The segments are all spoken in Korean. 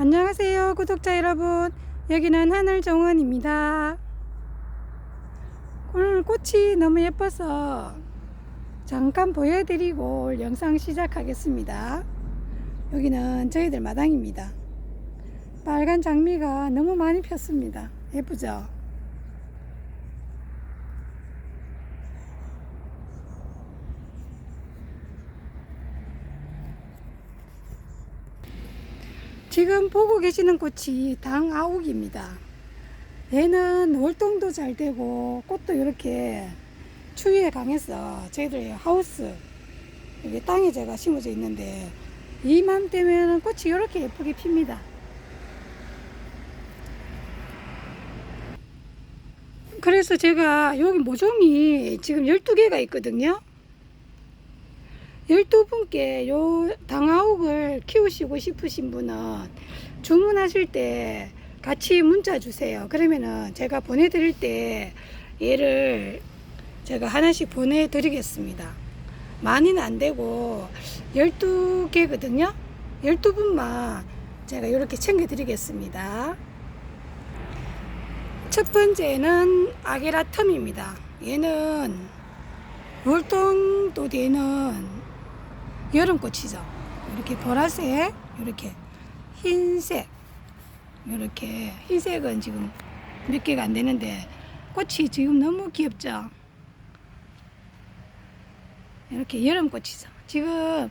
안녕하세요 구독자 여러분. 여기는 하늘정원입니다. 오늘 꽃이 너무 예뻐서 잠깐 보여드리고 영상 시작하겠습니다. 여기는 저희들 마당입니다. 빨간 장미가 너무 많이 폈습니다. 예쁘죠 지금 보고 계시는 꽃이 당아욱입니다. 얘는 월동도 잘 되고 꽃도 이렇게 추위에 강해서 저희들 하우스 여기 땅에 제가 심어져 있는데 이맘때면 꽃이 이렇게 예쁘게 핍니다. 그래서 제가 여기 모종이 지금 12개가 있거든요. 12분께 요 당아옥을 키우시고 싶으신 분은 주문하실 때 같이 문자 주세요. 그러면은 제가 보내드릴 때 얘를 제가 하나씩 보내드리겠습니다. 많이는 안 되고 12개거든요. 12분만 제가 이렇게 챙겨드리겠습니다. 첫 번째는 아게라텀입니다. 얘는 월동도 되는 여름꽃이죠. 이렇게 보라색, 이렇게 흰색, 이렇게 흰색은 지금 몇 개가 안 되는데 꽃이 지금 너무 귀엽죠. 이렇게 여름꽃이죠. 지금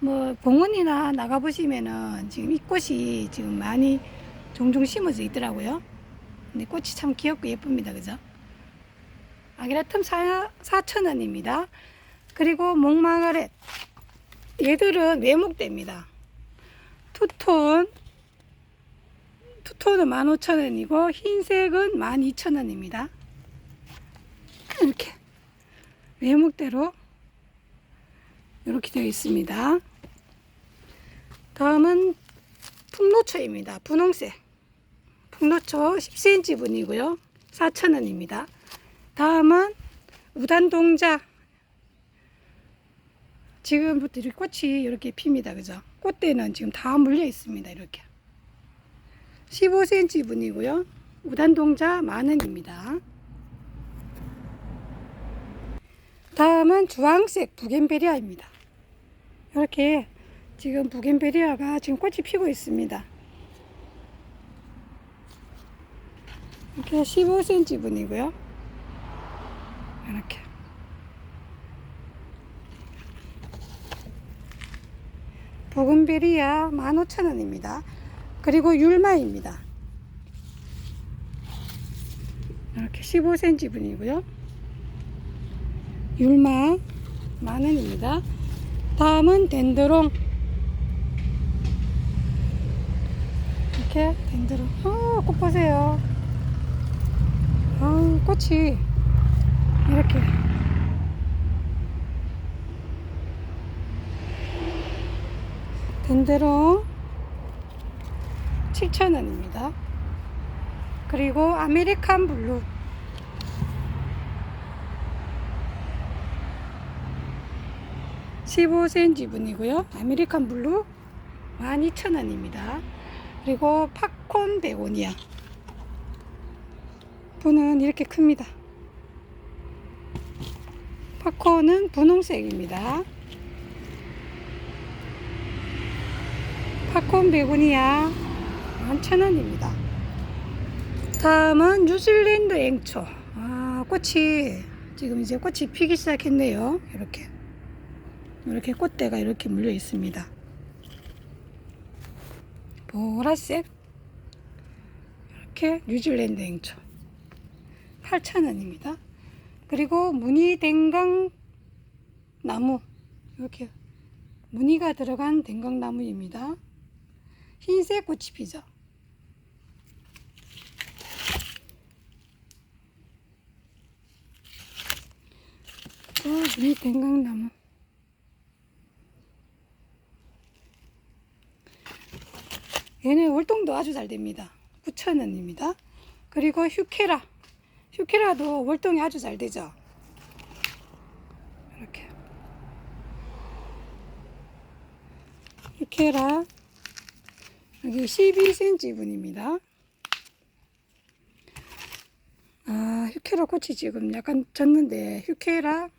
뭐 공원이나 나가 보시면은 지금 이 꽃이 지금 많이 종종 심어져 있더라고요. 근데 꽃이 참 귀엽고 예쁩니다. 그죠? 아기라텀 4,000원입니다. 그리고 목마가렛 얘들은 외목대입니다. 투톤 투톤은 15,000원이고 흰색은 12,000원입니다. 이렇게 외목대로 이렇게 되어 있습니다. 다음은 풍노초입니다. 분홍색 풍노초 10cm 분이고요. 4,000원입니다. 다음은 우단동자 지금부터 이렇게 꽃이 이렇게 핍니다. 그죠? 꽃대는 지금 다 물려 있습니다. 이렇게. 15cm 분이고요. 우단동자 만원입니다. 다음은 주황색 부겐베리아입니다. 이렇게 지금 부겐베리아가 지금 꽃이 피고 있습니다. 이렇게 15cm 분이고요. 이렇게. 보금베리아 15,000원입니다. 그리고 율마입니다. 이렇게 15cm 분이고요. 율마 만원입니다. 다음은 덴드롱 이렇게 덴드롱 아, 꽃 보세요. 아, 꽃이 이렇게 덴드롱 7,000원입니다. 그리고 아메리칸 블루. (15cm) 분이고요. 아메리칸 블루 (12,000원입니다) 그리고 팝콘 베고니아. 분은 이렇게 큽니다. 팝콘은 분홍색입니다 팝콘 베고니아 11,000원입니다. 다음은 뉴질랜드 앵초. 아, 꽃이 지금 이제 꽃이 피기 시작했네요. 이렇게. 이렇게 꽃대가 이렇게 물려 있습니다. 보라색. 이렇게 뉴질랜드 앵초. 8,000원입니다. 그리고 무늬 댕강 나무. 이렇게 무늬가 들어간 댕강나무입니다. 흰색 꽃이 피죠. 또 우리 댕강나무. 얘는 월동도 아주 잘 됩니다. 9,000원입니다. 그리고 휴케라. 휴케라도 월동이 아주 잘 되죠. 이렇게. 휴케라 여기 12cm 분입니다. 아, 휴케라 꽃이 지금 약간 졌는데, 휴케라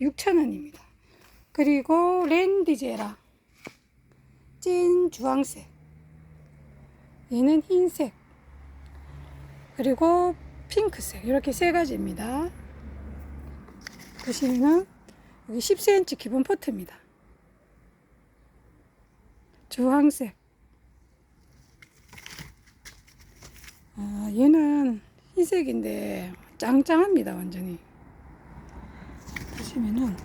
6,000원입니다. 그리고 랜디제라. 찐 주황색. 얘는 흰색. 그리고 핑크색. 이렇게 세 가지입니다. 보시면은, 여기 10cm 기본 포트입니다. 주황색. 아, 얘는 흰색인데 짱짱합니다, 완전히. 보시면은,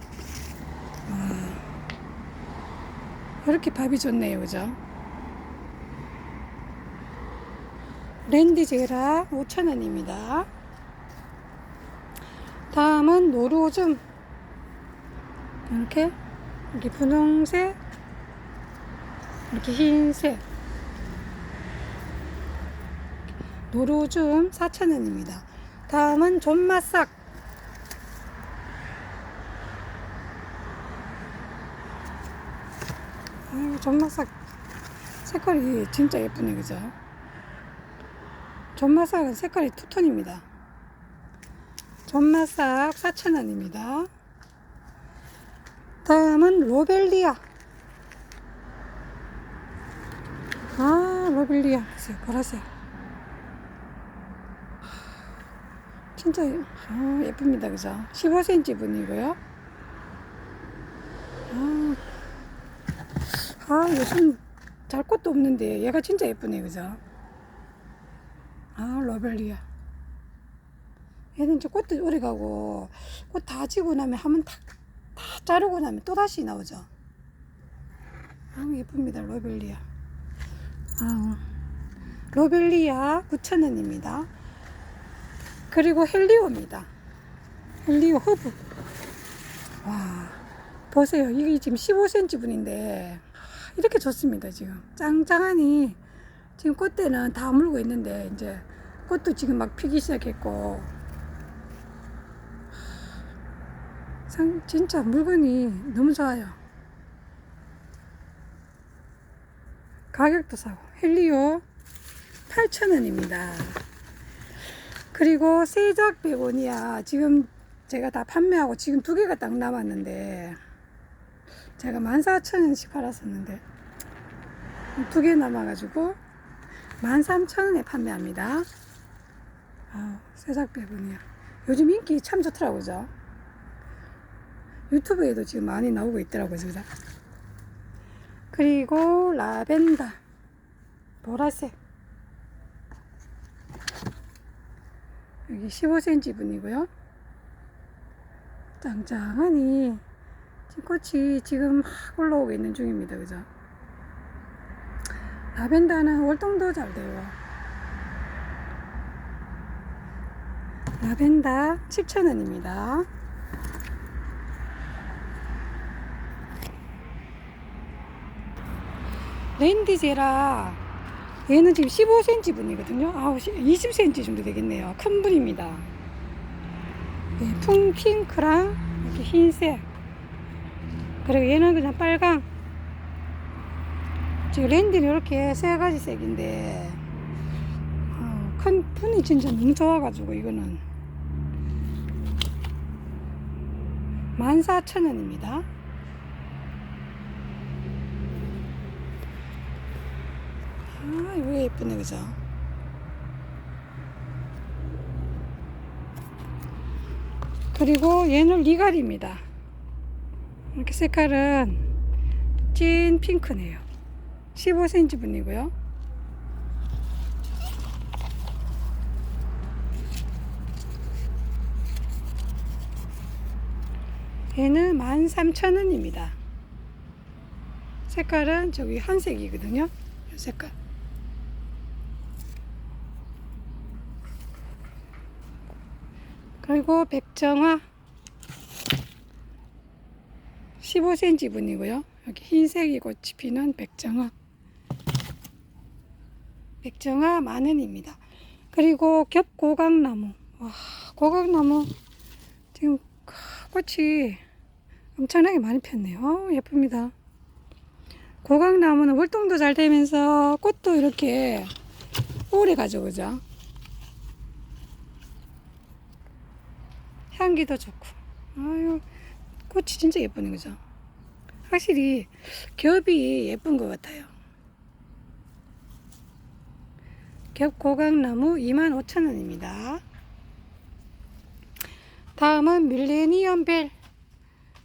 아, 이렇게 밥이 좋네요, 그죠? 랜디 제라 5,000원입니다. 다음은 노루오줌. 이렇게, 이렇게 분홍색, 이렇게 흰색. 노루줌 4,000원입니다. 다음은 존맛삭. 아이고, 존맛삭 색깔이 진짜 예쁘네, 그죠? 존맛삭은 색깔이 투톤입니다. 존맛삭 4,000원입니다. 다음은 로벨리아. 아, 로벨리아. 보라색. 진짜 아, 예쁩니다, 그죠? 15cm 분이고요. 아, 아, 요즘 잘 꽃도 없는데 얘가 진짜 예쁘네, 그죠? 아, 로벨리아. 얘는 저 꽃도 오래 가고 꽃 다 지고 나면 한번 다, 다 자르고 나면 또 다시 나오죠. 아, 예쁩니다, 로벨리아. 아, 로벨리아 9,000원입니다. 그리고 헬리오입니다. 헬리오 허브. 와, 보세요. 이게 지금 15cm 분인데, 이렇게 좋습니다, 지금. 짱짱하니, 지금 꽃대는 다 물고 있는데, 이제, 꽃도 지금 막 피기 시작했고, 상, 진짜 물건이 너무 좋아요. 가격도 싸고, 헬리오 8,000원입니다. 그리고 세작 베고니아 지금 제가 다 판매하고 지금 두 개가 딱 남았는데 제가 14,000원씩 팔았었는데 두 개 남아가지고 13,000원에 판매합니다. 아, 세작 베고니아 요즘 인기 참 좋더라고요. 유튜브에도 지금 많이 나오고 있더라고요. 그죠? 그리고 라벤더 보라색 여기 15cm 분이고요. 짱짱하니 꽃이 지금 막 올라오고 있는 중입니다. 그죠? 라벤더는 월동도 잘 돼요. 라벤더 7,000원입니다. 랜디제라 얘는 지금 15cm 분이거든요. 아우, 20cm 정도 되겠네요. 큰 분입니다. 네, 풍핑크랑 이렇게 흰색. 그리고 얘는 그냥 빨강. 지금 랜디는 이렇게 세 가지 색인데, 어, 큰 분이 진짜 너무 좋아가지고, 이거는. 14,000원입니다. 아, 이거 예쁘네, 그죠? 그리고 얘는 리갈입니다. 이렇게 색깔은 찐 핑크네요. 15cm 분이고요. 얘는 13,000원입니다. 색깔은 저기 한색이거든요. 이 색깔. 그리고 백정화 15cm 분이고요. 여기 흰색이 꽃이 피는 백정화. 백정화 만원입니다. 그리고 겹고강나무. 와, 고강나무 지금 꽃이 엄청나게 많이 폈네요. 어, 예쁩니다. 고강나무는 활동도 잘 되면서 꽃도 이렇게 오래 가죠, 그죠? 향기도 좋고. 아유, 꽃이 진짜 예쁘네, 그죠? 확실히 겹이 예쁜 것 같아요. 겹 고강나무 25,000원입니다. 다음은 밀레니엄 벨.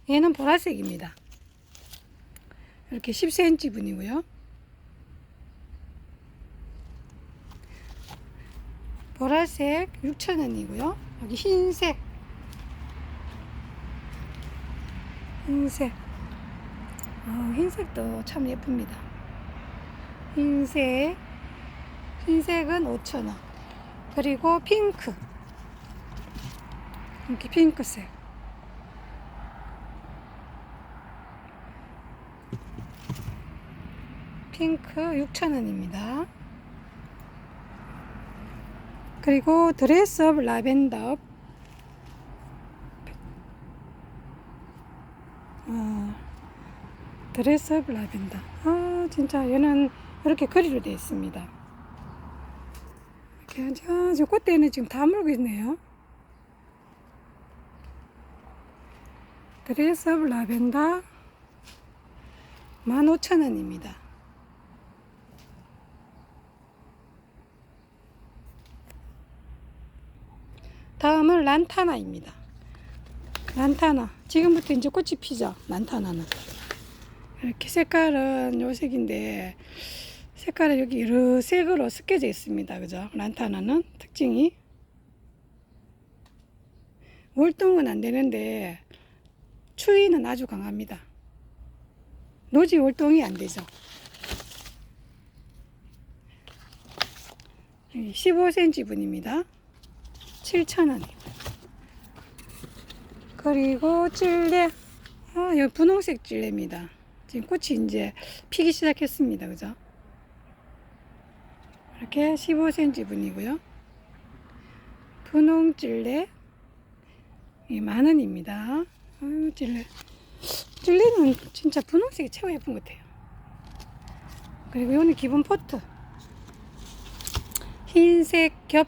얘는 보라색입니다. 이렇게 10cm 분이고요. 보라색 6,000원이고요. 여기 흰색. 흰색. 어, 흰색도 참 예쁩니다. 흰색. 흰색은 5,000원. 그리고 핑크. 이렇게 핑크색. 핑크 6,000원입니다. 그리고 드레스업 라벤더 아, 드레스 업 라벤더 아 진짜 얘는 이렇게 거리로 되어 있습니다. 이렇게 저, 저 꽃대는 지금 다 물고 있네요. 드레스 업 라벤더 15,000원입니다. 다음은 란타나입니다. 란타나. 지금부터 이제 꽃이 피죠. 란타나는. 이렇게 색깔은 요 색인데 색깔은 여기 여러 색으로 섞여져 있습니다. 그죠? 란타나는 특징이 월동은 안 되는데 추위는 아주 강합니다. 노지 월동이 안 되죠. 15cm 분입니다. 7,000원. 그리고 찔레. 아, 여기 분홍색 찔레입니다. 지금 꽃이 이제 피기 시작했습니다. 그죠? 이렇게 15cm 분이고요. 분홍 찔레. 이 만원입니다. 아유, 찔레. 찔레는 진짜 분홍색이 최고 예쁜 것 같아요. 그리고 이거는 기본 포트. 흰색 겹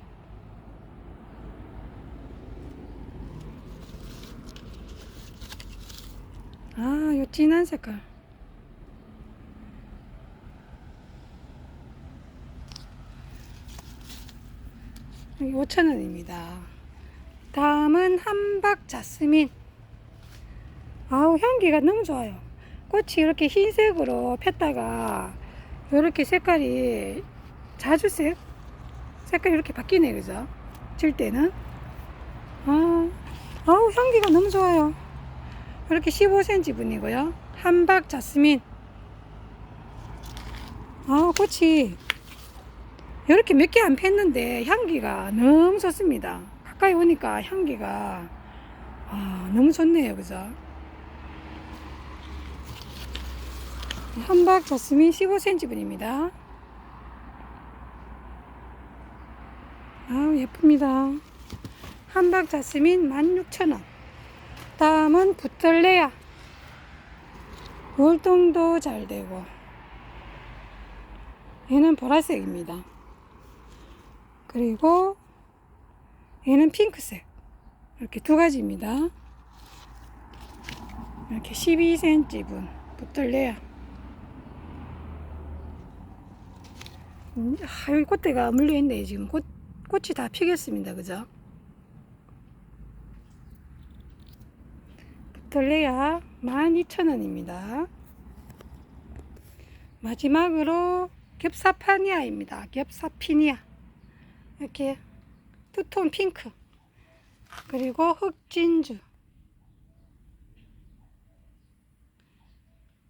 아, 요 진한 색깔. 여기 5,000원입니다. 다음은 함박 자스민. 아우, 향기가 너무 좋아요. 꽃이 이렇게 흰색으로 폈다가 이렇게 색깔이 자주색 색깔이 이렇게 바뀌네, 그죠? 질 때는. 아, 아우, 향기가 너무 좋아요. 이렇게 15cm 분이고요. 함박 자스민. 아, 꽃이 이렇게 몇 개 안 폈는데 향기가 너무 좋습니다. 가까이 오니까 향기가 아, 너무 좋네요. 그죠? 함박 자스민 15cm 분입니다. 아, 예쁩니다. 함박 자스민 16,000원. 다음은 붙들레야. 월동도 잘 되고. 얘는 보라색입니다. 그리고 얘는 핑크색. 이렇게 두 가지입니다. 이렇게 12cm 분. 음, 아, 여기 꽃대가 물려있네. 지금 꽃, 꽃이 다 피겠습니다. 그죠? 돌레야 12,000원입니다. 마지막으로 겹사파니아입니다. 겹사피니아. 이렇게 투톤 핑크. 그리고 흑진주.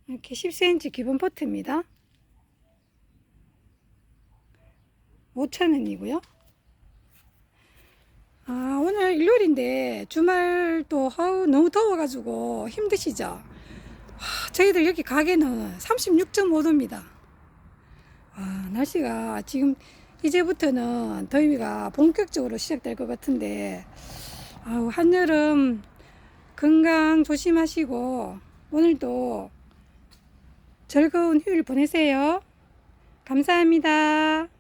이렇게 10cm 기본 포트입니다. 5,000원이고요. 아, 오늘 일요일인데 주말도 아우, 너무 더워가지고 힘드시죠? 하, 저희들 여기 가게는 36.5도입니다. 아, 날씨가 지금 이제부터는 더위가 본격적으로 시작될 것 같은데 아우, 한여름 건강 조심하시고 오늘도 즐거운 휴일 보내세요. 감사합니다.